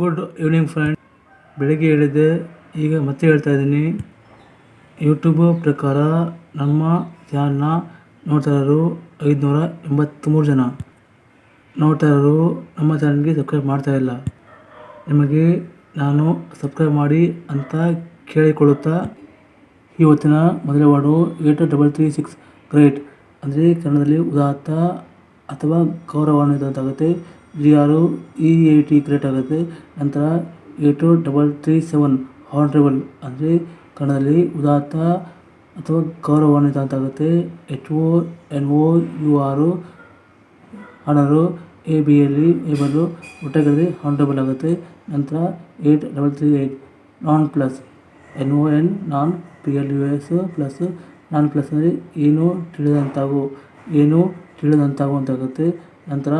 Good evening friend. ಬೆಳಿಗ್ಗೆ ಹೇಳಿದ್ದೆ, ಈಗ ಮತ್ತೆ ಹೇಳ್ತಾ ಇದ್ದೀನಿ. ಯೂಟ್ಯೂಬ್ ಪ್ರಕಾರ ನಮ್ಮ ಚಾನಲ್ನ ನೋಡ್ತಾ ಇರೋರು ಐದುನೂರ ಎಂಬತ್ತ್ಮೂರು ಜನ. ನೋಡ್ತಾರರು ನಮ್ಮ ಚಾನಲ್ಗೆ ಸಬ್ಸ್ಕ್ರೈಬ್ ಮಾಡ್ತಾ ಇಲ್ಲ. ನಿಮಗೆ ನಾನು ಸಬ್ಸ್ಕ್ರೈಬ್ ಮಾಡಿ ಅಂತ ಕೇಳಿಕೊಳ್ಳುತ್ತಾ, ಇವತ್ತಿನ ಮೊದಲ word eight double three six great. ಅಂದರೆ ಕನ್ನಡದಲ್ಲಿ ಉದಾತ್ತ ಅಥವಾ ಗೌರವ ಅಂತಾಗುತ್ತೆ G R E A T create ಆಗುತ್ತೆ, ನಂತರ ಏಟು ಡಬಲ್ ತ್ರೀ ಸೆವೆನ್ ಹಾನ್ರೇಬಲ್ ಅಂದರೆ ಕನ್ನಡದಲ್ಲಿ ಉದಾತ್ತ ಅಥವಾ ಗೌರವಾನ್ವಿತ ಅಂತಾಗುತ್ತೆ H O N O U R honour A B ಎಲ್ಲಿ ಏಬಲ್ಲು ಒಟ್ಟೆಗಲ್ಲಿ ಹಾನ್ರೇಬಲ್ ಆಗುತ್ತೆ. ನಂತರ eight double three eight nonplus N O N non P L U S plus nonplus ಅಂದರೆ ಏನು ತಿಳಿದಂತಾಗು ಏನು ತಿಳಿದಂತಾಗು ಅಂತಾಗುತ್ತೆ ನಂತರ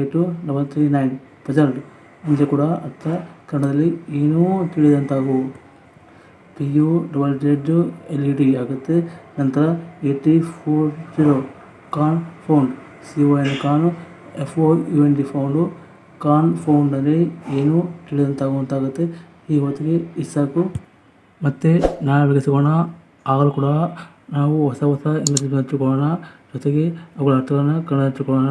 ಏಟು ಡಬಲ್ ತ್ರೀ ನೈನ್ ಪಜಲ್ಡ್ ಮುಂಚೆ ಕೂಡ ಅರ್ಥ ಕನ್ನಡದಲ್ಲಿ ಏನೂ ತಿಳಿದಂತಾಗು. P U double Z L E D ಆಗುತ್ತೆ. ನಂತರ eighty four zero confound, C O N con, F O U N D found. Confound ಅಂದರೆ ಏನು ತಿಳಿದಂತಾಗುವಂತಾಗುತ್ತೆ ಈ ಹೊತ್ತಿಗೆ ಇಷ್ಟು ಸಾಕು ಮತ್ತು ನಾಳೆ ಬೆಳಗ್ಗೆ ಸಿಗೋಣ. ಆಗಲೂ ಕೂಡ ನಾವು ಹೊಸ ಹೊಸ ಇಂಗ್ಲೀಷ್ ಹಚ್ಚಿಕೊಳ್ಳೋಣ ಜೊತೆಗೆ ಅವುಗಳ ಅರ್ಥಗಳನ್ನು ಕನ್ನಡ ಹಚ್ಚಿಕೊಳ್ಳೋಣ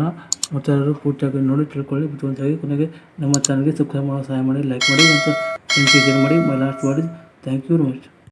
ಮತ್ತೆ ಎಲ್ಲರೂ ಪೂರ್ತಿಯಾಗಿ ನೋಡಿ ತಿಳ್ಕೊಳ್ಳಿ. ಬುದ್ಧಿವಂತಾಗಿ ಕೊನೆಗೆ ನಮ್ಮ ಚಾನಲ್ಗೆ ಸಬ್ಸ್ಕ್ರೈಬ್ ಮಾಡೋ ಸಹಾಯ ಮಾಡಿ ಲೈಕ್ ಮಾಡಿ, ಮತ್ತು ಮಾಡಿ my last word thank you very much